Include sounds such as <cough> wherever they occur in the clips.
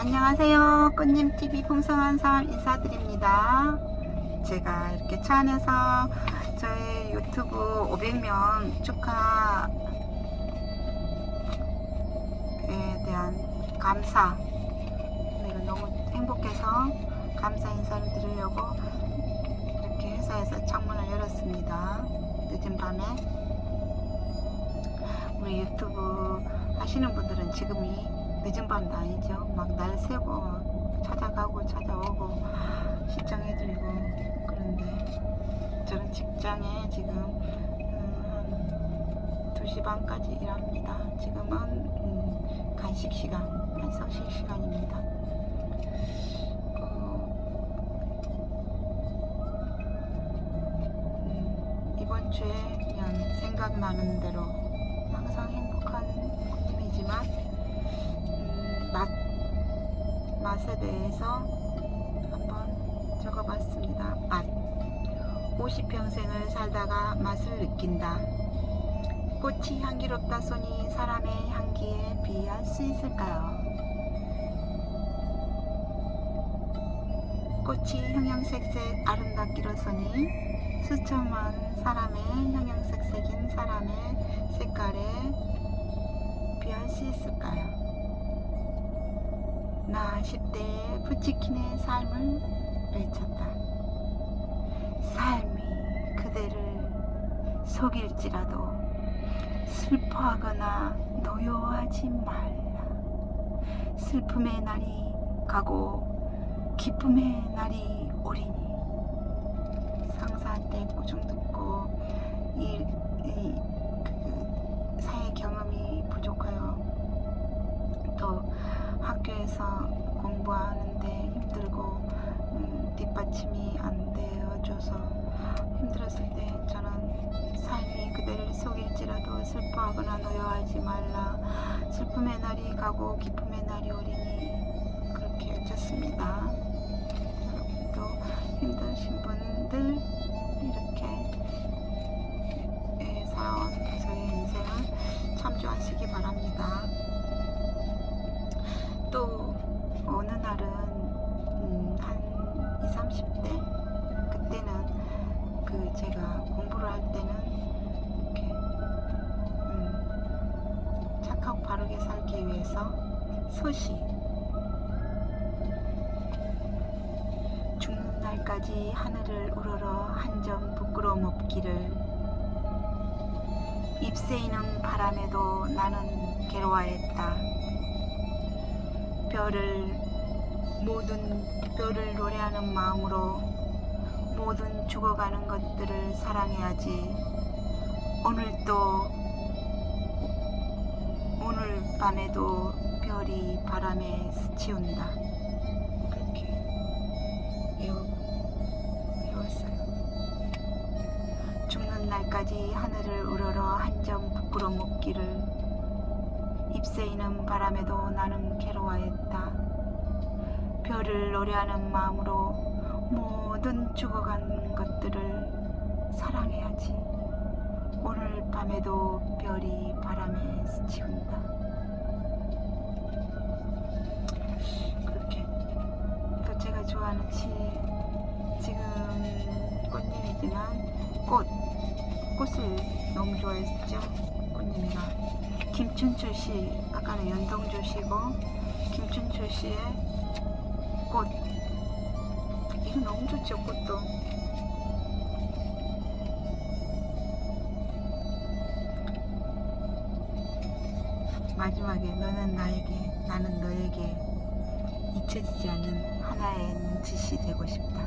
안녕하세요. 꽃님TV 풍성한 삶 인사드립니다. 제가 이렇게 차 안에서 저희 유튜브 500명 축하에 대한 감사 내가 너무 행복해서 감사 인사를 드리려고 이렇게 회사에서 창문을 열었습니다. 늦은 밤에 우리 유튜브 하시는 분들은 지금이 늦은 밤도 아니죠. 막 날 새고 막 찾아가고 찾아오고 시청해드리고 그런데 저는 직장에 지금 음, 한 2시 반까지 일합니다. 지금은 음, 간식 시간, 간식식 시간입니다. 어, 음, 이번 주에 그냥 생각나는 대로 항상 행복한 꿈이지만 맛에 대해서 한번 적어봤습니다. 맛. 50평생을 살다가 맛을 느낀다. 꽃이 향기롭다 소니 사람의 향기에 비할 수 있을까요? 꽃이 형형색색 아름답기로서니 수천만 사람의 형형색색인 사람의 색깔에 비할 수 있을까요? 나 10대의 부치킨의 삶을 외쳤다. 삶이 그대를 속일지라도 슬퍼하거나 노여워하지 말라. 슬픔의 날이 가고 기쁨의 날이 오리니 상사한테 꾸중 듣고 이, 이, 그 사회 경험이 부족하여 또 학교에서 공부하는데 힘들고 음, 뒷받침이 안 되어줘서 힘들었을 때 저는 삶이 그대를 속일지라도 슬퍼하거나 노여워하지 말라 슬픔의 날이 가고 기쁨의 날이 오리니 그렇게 외쳤습니다. 여러분도 힘드신 분들 이렇게 예, 살아온 저의 인생을 위해서 서시 죽는 날까지 하늘을 우러러 한 점 부끄러움 없기를 잎새이는 바람에도 나는 괴로워했다. 별을 모든 별을 노래하는 마음으로 모든 죽어가는 것들을 사랑해야지. 오늘도 오늘 밤에도 별이 바람에 스치운다. 그렇게 외우, 외웠어요. 죽는 날까지 하늘을 우러러 한점 부끄럼 없기를 잎새이는 바람에도 나는 괴로워했다. 별을 노래하는 마음으로 모든 죽어간 것들을 사랑해야지. 오늘 밤에도 별이 바람에 스치운다. 그렇게 또 제가 좋아하는 시 지금 꽃님이지만 꽃 꽃을 너무 좋아했죠. 꽃님이가 김춘철 씨, 아까는 연동주 씨고 김춘철 씨의 꽃. 이거 너무 좋죠, 꽃도. 마지막에 너는 나에게, 나는 너에게 잊혀지지 않는 하나의 눈짓이 되고 싶다.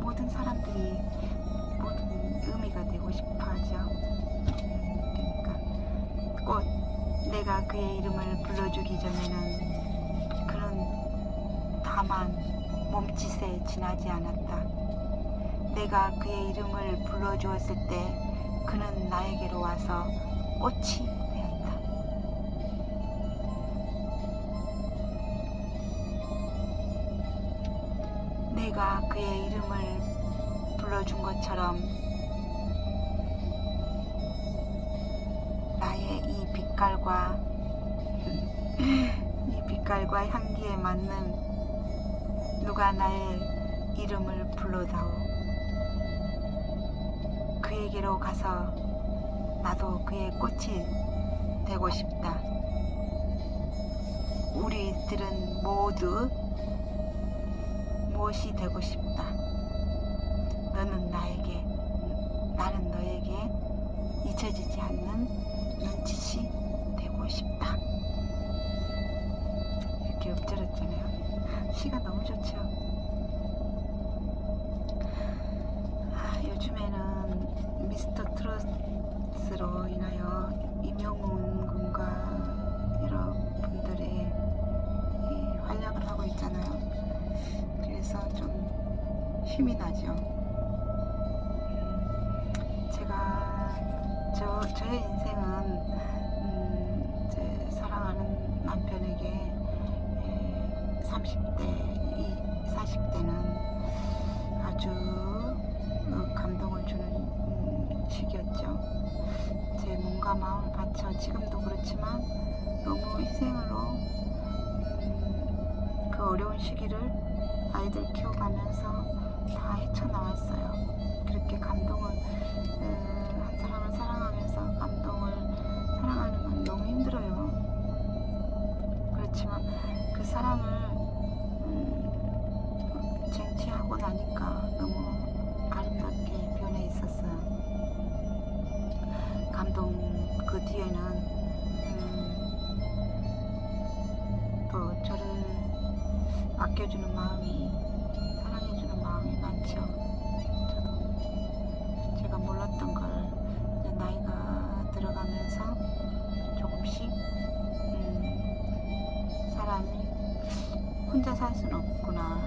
모든 사람들이 모든 의미가 되고 싶어 하죠. 그러니까 꽃 내가 그의 이름을 불러주기 전에는 그는 다만 몸짓에 지나지 않았다. 내가 그의 이름을 불러주었을 때 그는 나에게로 와서 꽃이 그의 이름을 불러준 것처럼 나의 이 빛깔과 <laughs> 이 빛깔과 향기에 맞는 누가 나의 이름을 불러다오. 그에게로 가서 나도 그의 꽃이 되고 싶다. 우리들은 모두 무엇이 되고 싶다. 너는 나에게, 나는 너에게 잊혀지지 않는 눈짓이 되고 싶다. 이렇게 읊조렸잖아요. 시가 너무 좋죠. 아, 요즘에는 미스터 트롯으로 인하여 이명훈 군과 힘이 나죠. 음, 제가 저 저의 인생은 음, 제 사랑하는 남편에게 30대, 이 40대는 아주 어, 감동을 주는 음, 시기였죠. 제 몸과 마음을 바쳐 지금도 그렇지만 너무 희생으로 음, 그 어려운 시기를 아이들 키워가면서 다 헤쳐나왔어요. 그렇게 감동을 음, 한 사람을 사랑하면서 감동을 사랑하는 건 너무 힘들어요. 그렇지만 그 사랑을 음, 쟁취하고 나니까 너무 아름답게 변해 있었어요. 감동 그 뒤에는 음, 또 저를 아껴주는 마음이 마음이 많죠. 저도 제가 몰랐던 걸 이제 나이가 들어가면서 조금씩 음, 사람이 혼자 살 수는 없구나.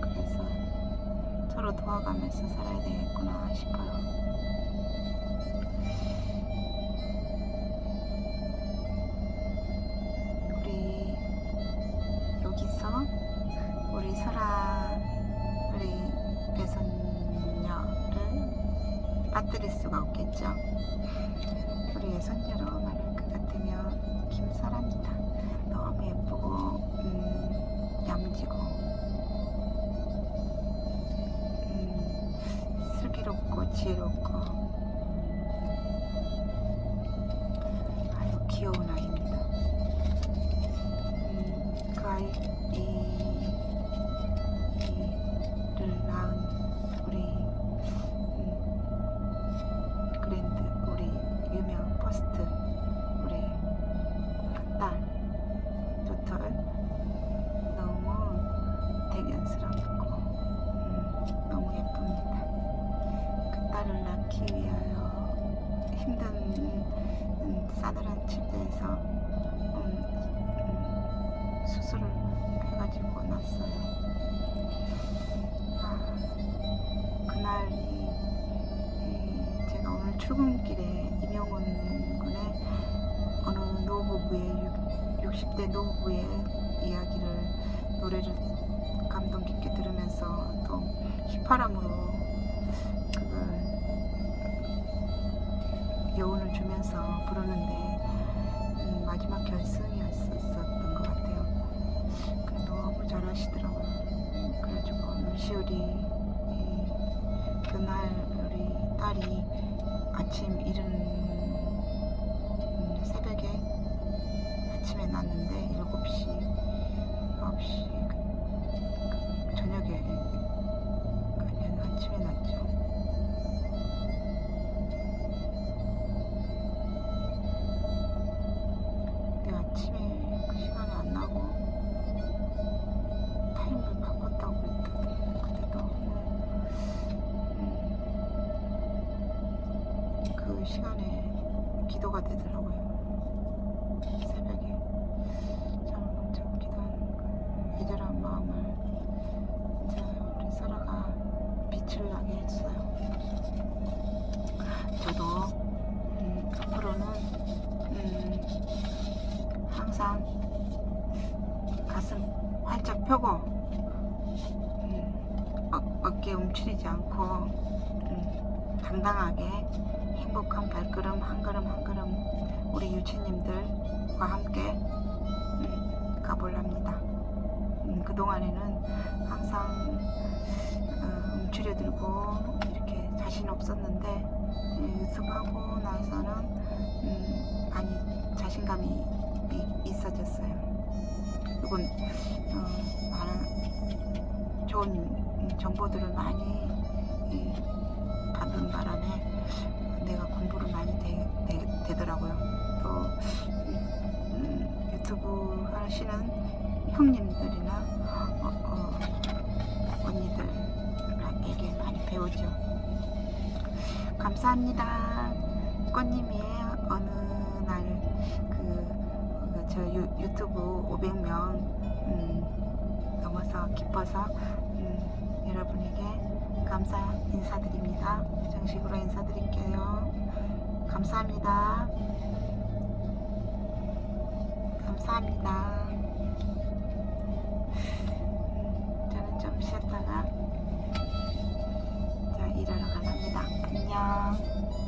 그래서 서로 도와가면서 살아야 되겠구나 싶어요. 빠뜨릴 수가 없겠죠. 우리 외손녀로 말할 것 같으면 김설아입니다. 너무 예쁘고 음, 얌지고 음, 슬기롭고 지혜롭고 아유 귀여운 침대에서 음, 음, 수술을 해가지고 났어요. 아, 그날 이, 이 제가 오늘 출근길에 이명훈 군의 어느 노부부의 60대 노부부의 이야기를 노래를 감동 깊게 들으면서 또 휘파람으로 그걸 여운을 주면서 부르는데 눈시울이 이, 그날 우리 딸이 아침 이른 음, 새벽에 아침에 났는데 7시, 9시 시간에 기도가 되더라고요. 새벽에 잠을 못 자고 기도하는 그 애절한 마음을 진짜 우리 설아가 빛을 나게 했어요. 저도 음, 앞으로는 음, 항상 가슴 활짝 펴고 음, 어, 어깨 움츠리지 않고 음, 당당하게 행복한 발걸음 한 걸음 한 걸음 우리 유치님들과 함께 가볼랍니다. 음, 그 동안에는 항상 어, 움츠려들고 이렇게 자신 없었는데 이 유튜브 하고 나서는 음, 많이 자신감이 이- 있어졌어요. 이건 어, 많은 좋은 음, 정보들을 많이 이, 받은 바람에 내가 공부를 많이 되, 더라고요또 음, 유튜브 하시는 형님들이나 어, 어, 언니들에게 많이 배우죠. 감사합니다. 꽃님이 어느 날그저 유튜브 500명 음, 넘어서 기뻐서 음, 여러분에게 감사 인사드립니다. 정식으로 인사드릴게요. 감사합니다. 감사합니다. 음, 저는 좀 쉬었다가 자 일하러 가랍니다. 안녕.